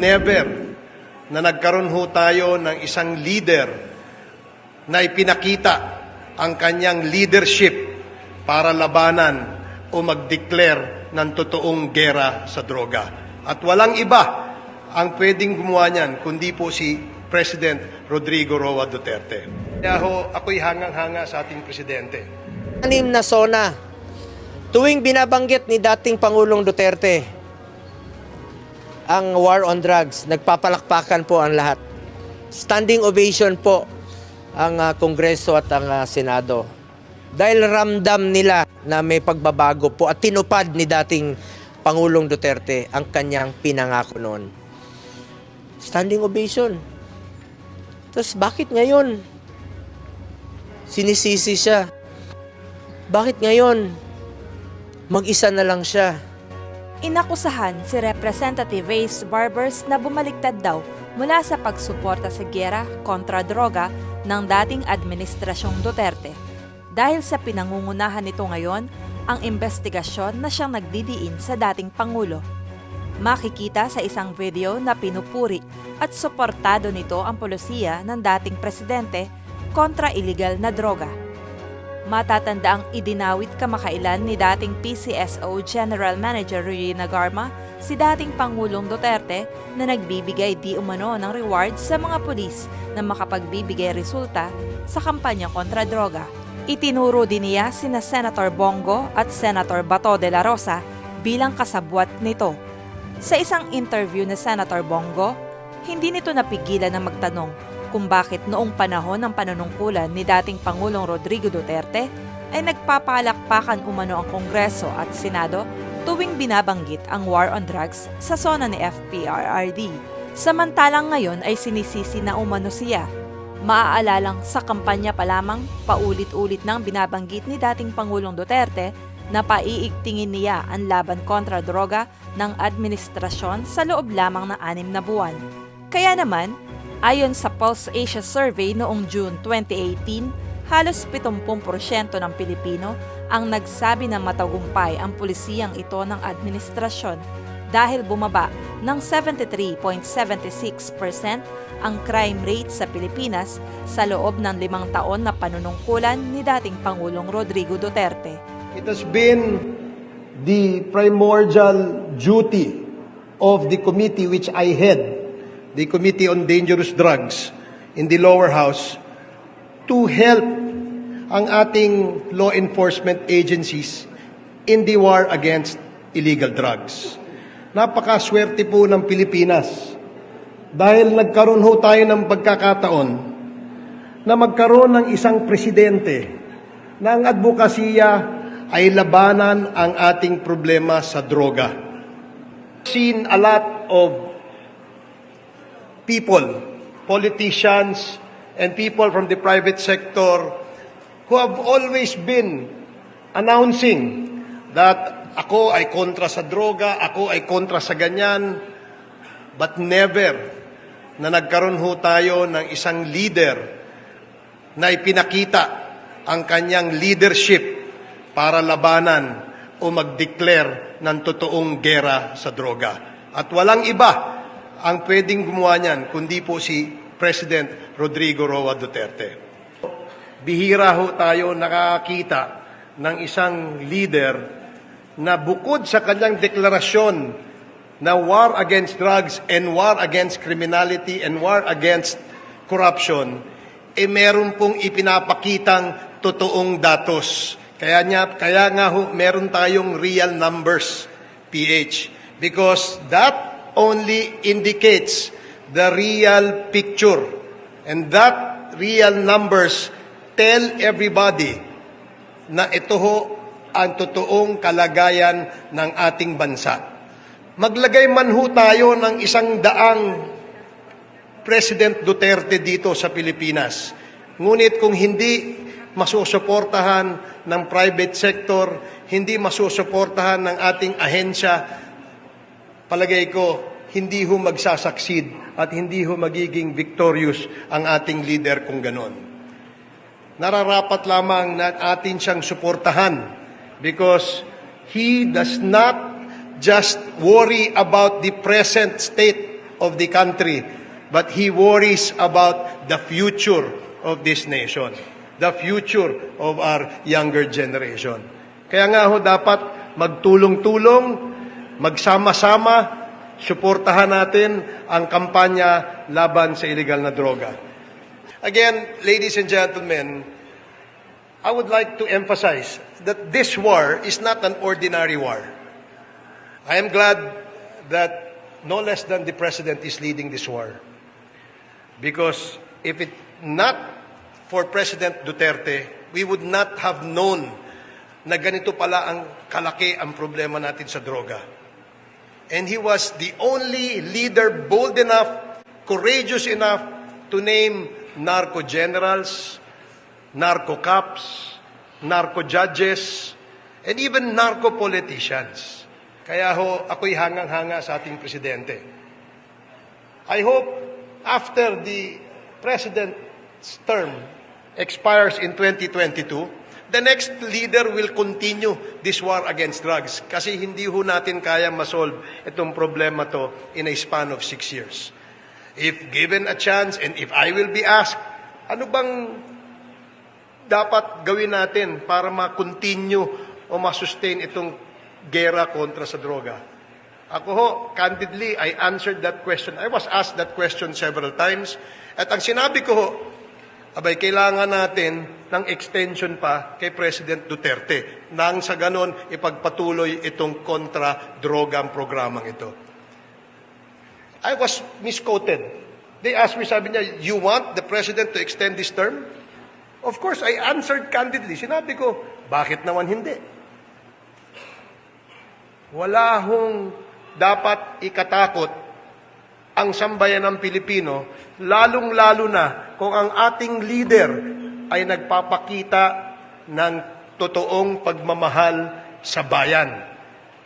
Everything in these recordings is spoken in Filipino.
Never na nagkaroon ho tayo ng isang leader na ipinakita ang kanyang leadership para labanan o mag-declare ng totoong gera sa droga. At walang iba ang pwedeng gumawa niyan kundi po si President Rodrigo Roa Duterte. Kaya ho, ako'y hangang-hanga sa ating presidente. anim na zona. Tuwing binabanggit ni dating Pangulong Duterte ang war on drugs, nagpapalakpakan po ang lahat. Standing ovation po ang ah, Kongreso at ang ah, Senado. Dahil ramdam nila na may pagbabago po at tinupad ni dating Pangulong Duterte ang kanyang pinangako noon. Standing ovation. Tapos bakit ngayon? Sinisisi siya. Bakit ngayon? Mag-isa na lang siya. Inakusahan si Representative Ace Barbers na bumaliktad daw mula sa pagsuporta sa gera kontra droga ng dating administrasyong Duterte. Dahil sa pinangungunahan nito ngayon ang investigasyon na siyang nagdidiin sa dating Pangulo. Makikita sa isang video na pinupuri at suportado nito ang polisiya ng dating presidente kontra iligal na droga. Matatanda ang idinawit kamakailan ni dating PCSO General Manager Regina Garma si dating Pangulong Duterte na nagbibigay di umano ng reward sa mga pulis na makapagbibigay resulta sa kampanya kontra droga. Itinuro din niya sina Senator Bongo at Senator Bato de la Rosa bilang kasabwat nito. Sa isang interview ni Senator Bongo, hindi nito napigilan na magtanong kung bakit noong panahon ng panunungkulan ni dating Pangulong Rodrigo Duterte ay nagpapalakpakan umano ang Kongreso at Senado tuwing binabanggit ang war on drugs sa zona ni FPRRD. Samantalang ngayon ay sinisisi na umano siya. Maaalalang sa kampanya pa lamang, paulit-ulit nang binabanggit ni dating Pangulong Duterte na paiigtingin niya ang laban kontra droga ng administrasyon sa loob lamang ng anim na buwan. Kaya naman, ayon sa Pulse Asia Survey noong June 2018, halos 70% ng Pilipino ang nagsabi na matagumpay ang pulisiyang ito ng administrasyon dahil bumaba ng 73.76% ang crime rate sa Pilipinas sa loob ng limang taon na panunungkulan ni dating Pangulong Rodrigo Duterte. It has been the primordial duty of the committee which I head, the Committee on Dangerous Drugs in the lower house, to help ang ating law enforcement agencies in the war against illegal drugs. Napakaswerte po ng Pilipinas dahil nagkaroon ho tayo ng pagkakataon na magkaroon ng isang presidente na ang advokasya ay labanan ang ating problema sa droga. Seen a lot of people, politicians, and people from the private sector who have always been announcing that ako ay kontra sa droga, ako ay kontra sa ganyan, but never na nagkaroon ho tayo ng isang leader na ipinakita ang kanyang leadership para labanan o mag-declare ng totoong gera sa droga. At walang iba ang pwedeng gumawa niyan kundi po si President Rodrigo Roa Duterte. Bihira ho tayo nakakita ng isang leader na bukod sa kanyang deklarasyon na war against drugs and war against criminality and war against corruption, eh meron pong ipinapakitang totoong datos. Kaya, niya, kaya nga ho, meron tayong real numbers, PH. Because that only indicates the real picture. And that real numbers tell everybody na ito ho ang totoong kalagayan ng ating bansa. Maglagay man ho tayo ng isang daang President Duterte dito sa Pilipinas. Ngunit kung hindi masusuportahan ng private sector, hindi masusuportahan ng ating ahensya, palagay ko, hindi ho magsasucceed at hindi ho magiging victorious ang ating leader kung ganon. Nararapat lamang na atin siyang suportahan because he does not just worry about the present state of the country, but he worries about the future of this nation, the future of our younger generation. Kaya nga ho dapat magtulong-tulong, magsama-sama, suportahan natin ang kampanya laban sa illegal na droga. Again, ladies and gentlemen, I would like to emphasize that this war is not an ordinary war. I am glad that no less than the president is leading this war. Because if it not for President Duterte, we would not have known na ganito pala ang kalaki ang problema natin sa droga. And he was the only leader bold enough, courageous enough to name narco generals, narco cops, narco judges, and even narco politicians. Kaya ho, ako'y hangang-hanga sa ating presidente. I hope after the president's term expires in 2022, the next leader will continue this war against drugs kasi hindi ho natin kaya masolve itong problema to in a span of six years. If given a chance and if I will be asked, ano bang dapat gawin natin para ma-continue o ma-sustain itong gera kontra sa droga? Ako ho, candidly, I answered that question. I was asked that question several times. At ang sinabi ko ho, abay, kailangan natin ng extension pa kay President Duterte nang sa ganon ipagpatuloy itong kontra-drogang programang ito. I was misquoted. They asked me, sabi niya, you want the President to extend this term? Of course, I answered candidly. Sinabi ko, bakit naman hindi? Wala hong dapat ikatakot ang sambayan ng Pilipino, lalong-lalo na kung ang ating leader ay nagpapakita ng totoong pagmamahal sa bayan.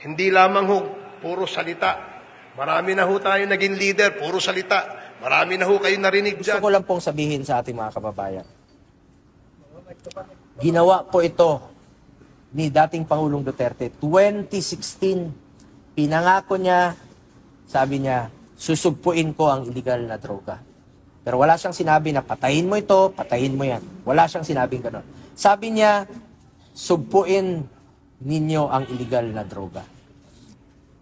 Hindi lamang ho, puro salita. Marami na ho tayo naging leader, puro salita. Marami na ho kayo narinig Gusto dyan. ko lang pong sabihin sa ating mga kababayan. Ginawa po ito ni dating Pangulong Duterte. 2016, pinangako niya, sabi niya, susugpuin ko ang illegal na droga. Pero wala siyang sinabi na patayin mo ito, patayin mo yan. Wala siyang sinabing gano'n. Sabi niya, sugpuin ninyo ang illegal na droga.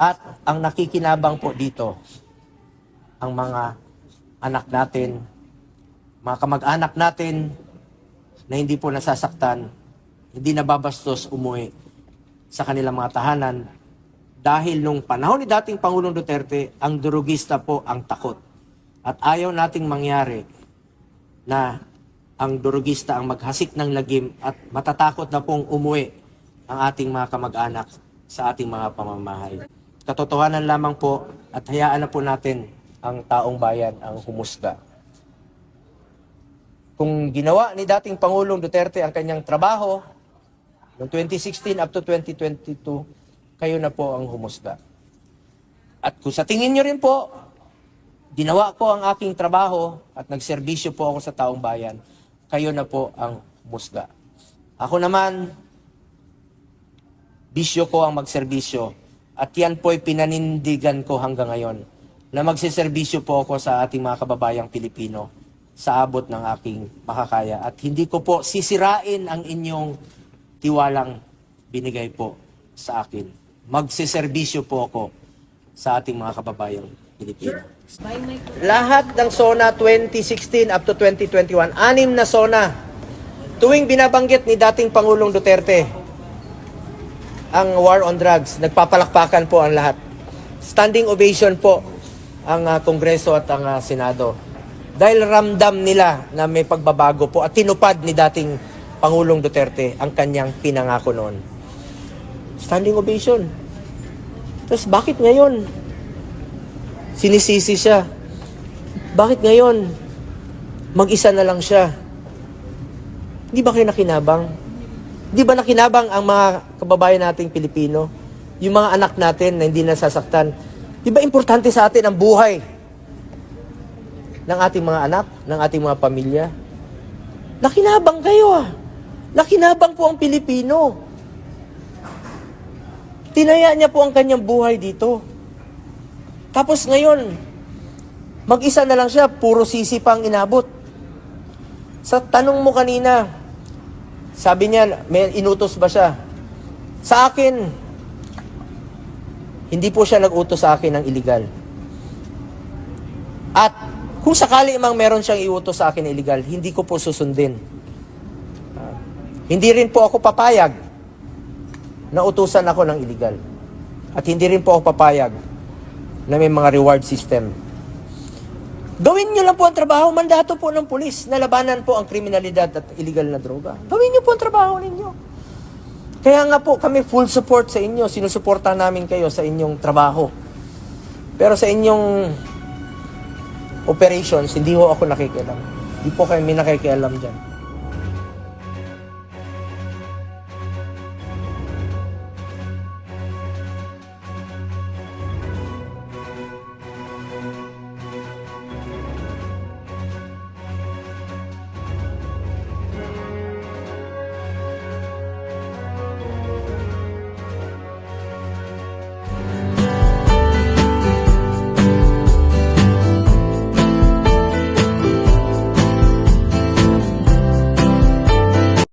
At ang nakikinabang po dito, ang mga anak natin, mga kamag-anak natin na hindi po nasasaktan, hindi nababastos umuwi sa kanilang mga tahanan dahil nung panahon ni dating Pangulong Duterte, ang durugista po ang takot. At ayaw nating mangyari na ang durugista ang maghasik ng lagim at matatakot na pong umuwi ang ating mga kamag-anak sa ating mga pamamahay. Katotohanan lamang po at hayaan na po natin ang taong bayan ang humusga. Kung ginawa ni dating Pangulong Duterte ang kanyang trabaho, noong 2016 up to 2022, kayo na po ang humusga. At kung sa tingin nyo rin po, ginawa ko ang aking trabaho at nagserbisyo po ako sa taong bayan, kayo na po ang humusga. Ako naman, bisyo ko ang magserbisyo at yan po'y pinanindigan ko hanggang ngayon na magsiservisyo po ako sa ating mga kababayang Pilipino sa abot ng aking makakaya at hindi ko po sisirain ang inyong tiwalang binigay po sa akin. Magsiservisyo po ako sa ating mga kababayang Pilipino. Lahat ng SONA 2016 up to 2021, anim na SONA, tuwing binabanggit ni dating Pangulong Duterte ang war on drugs, nagpapalakpakan po ang lahat. Standing ovation po ang ah, Kongreso at ang ah, Senado. Dahil ramdam nila na may pagbabago po at tinupad ni dating Pangulong Duterte ang kanyang pinangako noon. Standing ovation. Tapos bakit ngayon? Sinisisi siya. Bakit ngayon? Mag-isa na lang siya. Di ba kayo nakinabang? Di ba nakinabang ang mga kababayan nating Pilipino? Yung mga anak natin na hindi nasasaktan. Di ba importante sa atin ang buhay ng ating mga anak, ng ating mga pamilya? Nakinabang kayo ah. Nakinabang po ang Pilipino. Tinaya niya po ang kanyang buhay dito. Tapos ngayon, Mag-isa na lang siya, puro sisi pa ang inabot. Sa tanong mo kanina, sabi niya, may inutos ba siya? Sa akin, hindi po siya nag-utos sa akin ng illegal. At kung sakali mang meron siyang iutos sa akin na illegal, hindi ko po susundin. Ah, hindi rin po ako papayag na utusan ako ng illegal. At hindi rin po ako papayag na may mga reward system. Gawin niyo lang po ang trabaho, mandato po ng pulis na labanan po ang kriminalidad at illegal na droga. Gawin niyo po ang trabaho ninyo. Kaya nga po kami full support sa inyo, sinusuporta namin kayo sa inyong trabaho. Pero sa inyong operations, hindi ho ako nakikialam. Hindi po kami nakikialam dyan.